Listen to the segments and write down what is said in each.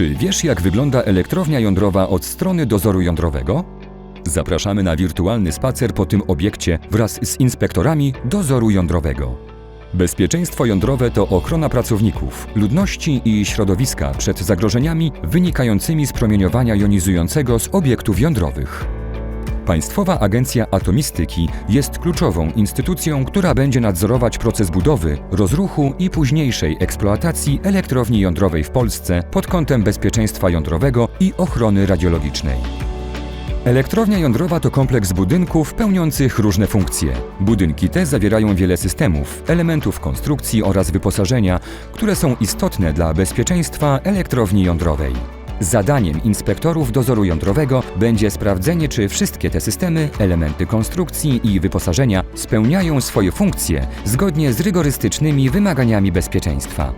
Czy wiesz, jak wygląda elektrownia jądrowa od strony dozoru jądrowego? Zapraszamy na wirtualny spacer po tym obiekcie wraz z inspektorami dozoru jądrowego. Bezpieczeństwo jądrowe to ochrona pracowników, ludności i środowiska przed zagrożeniami wynikającymi z promieniowania jonizującego z obiektów jądrowych. Państwowa Agencja Atomistyki jest kluczową instytucją, która będzie nadzorować proces budowy, rozruchu i późniejszej eksploatacji elektrowni jądrowej w Polsce pod kątem bezpieczeństwa jądrowego i ochrony radiologicznej. Elektrownia jądrowa to kompleks budynków pełniących różne funkcje. Budynki te zawierają wiele systemów, elementów konstrukcji oraz wyposażenia, które są istotne dla bezpieczeństwa elektrowni jądrowej. Zadaniem inspektorów dozoru jądrowego będzie sprawdzenie, czy wszystkie te systemy, elementy konstrukcji i wyposażenia spełniają swoje funkcje zgodnie z rygorystycznymi wymaganiami bezpieczeństwa.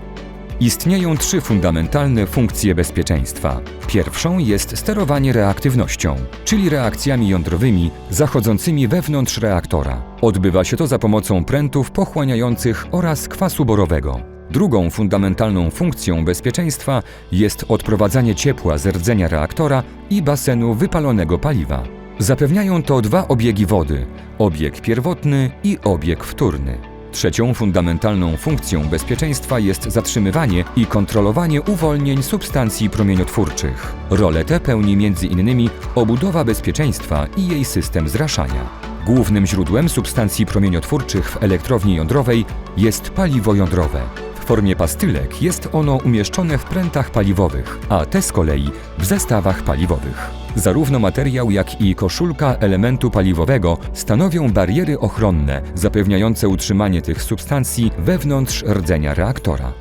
Istnieją trzy fundamentalne funkcje bezpieczeństwa. Pierwszą jest sterowanie reaktywnością, czyli reakcjami jądrowymi zachodzącymi wewnątrz reaktora. Odbywa się to za pomocą prętów pochłaniających oraz kwasu borowego. Drugą fundamentalną funkcją bezpieczeństwa jest odprowadzanie ciepła z rdzenia reaktora i basenu wypalonego paliwa. Zapewniają to dwa obiegi wody: obieg pierwotny i obieg wtórny. Trzecią fundamentalną funkcją bezpieczeństwa jest zatrzymywanie i kontrolowanie uwolnień substancji promieniotwórczych. Rolę tę pełni m.in. obudowa bezpieczeństwa i jej system zraszania. Głównym źródłem substancji promieniotwórczych w elektrowni jądrowej jest paliwo jądrowe. W formie pastylek jest ono umieszczone w prętach paliwowych, a te z kolei w zestawach paliwowych. Zarówno materiał, jak i koszulka elementu paliwowego stanowią bariery ochronne zapewniające utrzymanie tych substancji wewnątrz rdzenia reaktora.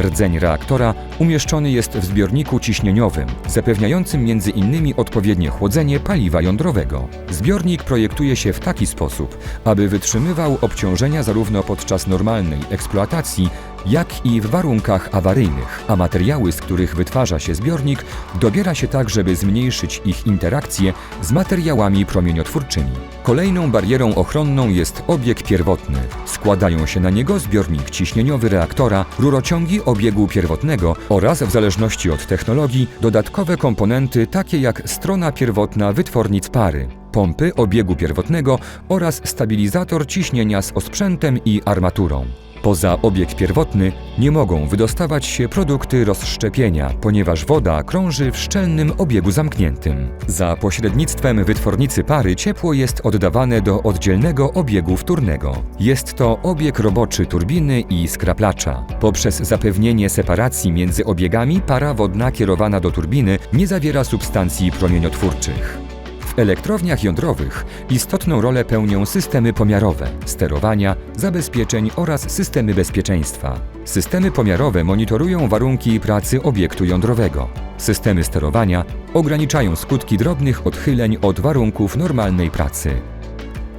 Rdzeń reaktora umieszczony jest w zbiorniku ciśnieniowym, zapewniającym m.in. odpowiednie chłodzenie paliwa jądrowego. Zbiornik projektuje się w taki sposób, aby wytrzymywał obciążenia zarówno podczas normalnej eksploatacji, jak i w warunkach awaryjnych, a materiały, z których wytwarza się zbiornik, dobiera się tak, żeby zmniejszyć ich interakcje z materiałami promieniotwórczymi. Kolejną barierą ochronną jest obieg pierwotny. Składają się na niego zbiornik ciśnieniowy reaktora, rurociągi obiegu pierwotnego oraz, w zależności od technologii, dodatkowe komponenty takie jak strona pierwotna wytwornic pary, pompy obiegu pierwotnego oraz stabilizator ciśnienia z osprzętem i armaturą. Poza obieg pierwotny nie mogą wydostawać się produkty rozszczepienia, ponieważ woda krąży w szczelnym obiegu zamkniętym. Za pośrednictwem wytwornicy pary ciepło jest oddawane do oddzielnego obiegu wtórnego. Jest to obieg roboczy turbiny i skraplacza. Poprzez zapewnienie separacji między obiegami para wodna kierowana do turbiny nie zawiera substancji promieniotwórczych. W elektrowniach jądrowych istotną rolę pełnią systemy pomiarowe, sterowania, zabezpieczeń oraz systemy bezpieczeństwa. Systemy pomiarowe monitorują warunki pracy obiektu jądrowego. Systemy sterowania ograniczają skutki drobnych odchyleń od warunków normalnej pracy.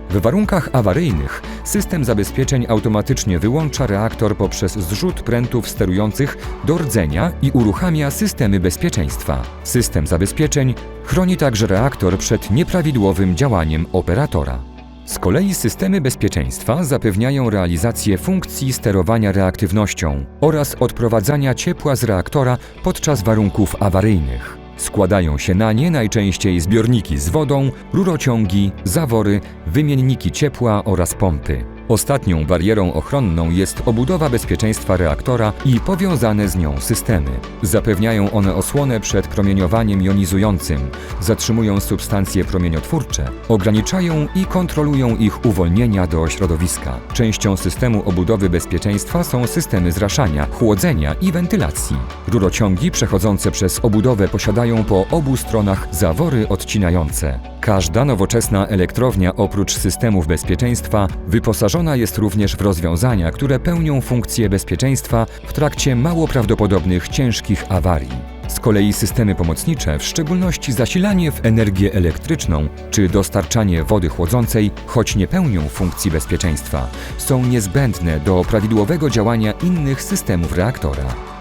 W warunkach awaryjnych system zabezpieczeń automatycznie wyłącza reaktor poprzez zrzut prętów sterujących do rdzenia i uruchamia systemy bezpieczeństwa. System zabezpieczeń chroni także reaktor przed nieprawidłowym działaniem operatora. Z kolei systemy bezpieczeństwa zapewniają realizację funkcji sterowania reaktywnością oraz odprowadzania ciepła z reaktora podczas warunków awaryjnych. Składają się na nie najczęściej zbiorniki z wodą, rurociągi, zawory, wymienniki ciepła oraz pompy. Ostatnią barierą ochronną jest obudowa bezpieczeństwa reaktora i powiązane z nią systemy. Zapewniają one osłonę przed promieniowaniem jonizującym, zatrzymują substancje promieniotwórcze, ograniczają i kontrolują ich uwolnienia do środowiska. Częścią systemu obudowy bezpieczeństwa są systemy zraszania, chłodzenia i wentylacji. Rurociągi przechodzące przez obudowę posiadają po obu stronach zawory odcinające. Każda nowoczesna elektrownia oprócz systemów bezpieczeństwa wyposażona jest również w rozwiązania, które pełnią funkcję bezpieczeństwa w trakcie mało prawdopodobnych ciężkich awarii. Z kolei systemy pomocnicze, w szczególności zasilanie w energię elektryczną czy dostarczanie wody chłodzącej, choć nie pełnią funkcji bezpieczeństwa, są niezbędne do prawidłowego działania innych systemów reaktora.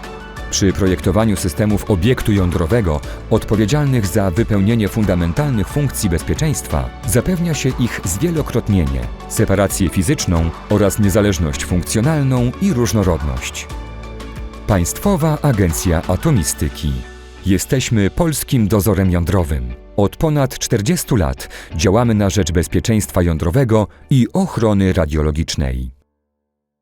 Przy projektowaniu systemów obiektu jądrowego odpowiedzialnych za wypełnienie fundamentalnych funkcji bezpieczeństwa zapewnia się ich zwielokrotnienie, separację fizyczną oraz niezależność funkcjonalną i różnorodność. Państwowa Agencja Atomistyki Jesteśmy polskim dozorem jądrowym. Od ponad 40 lat działamy na rzecz bezpieczeństwa jądrowego i ochrony radiologicznej.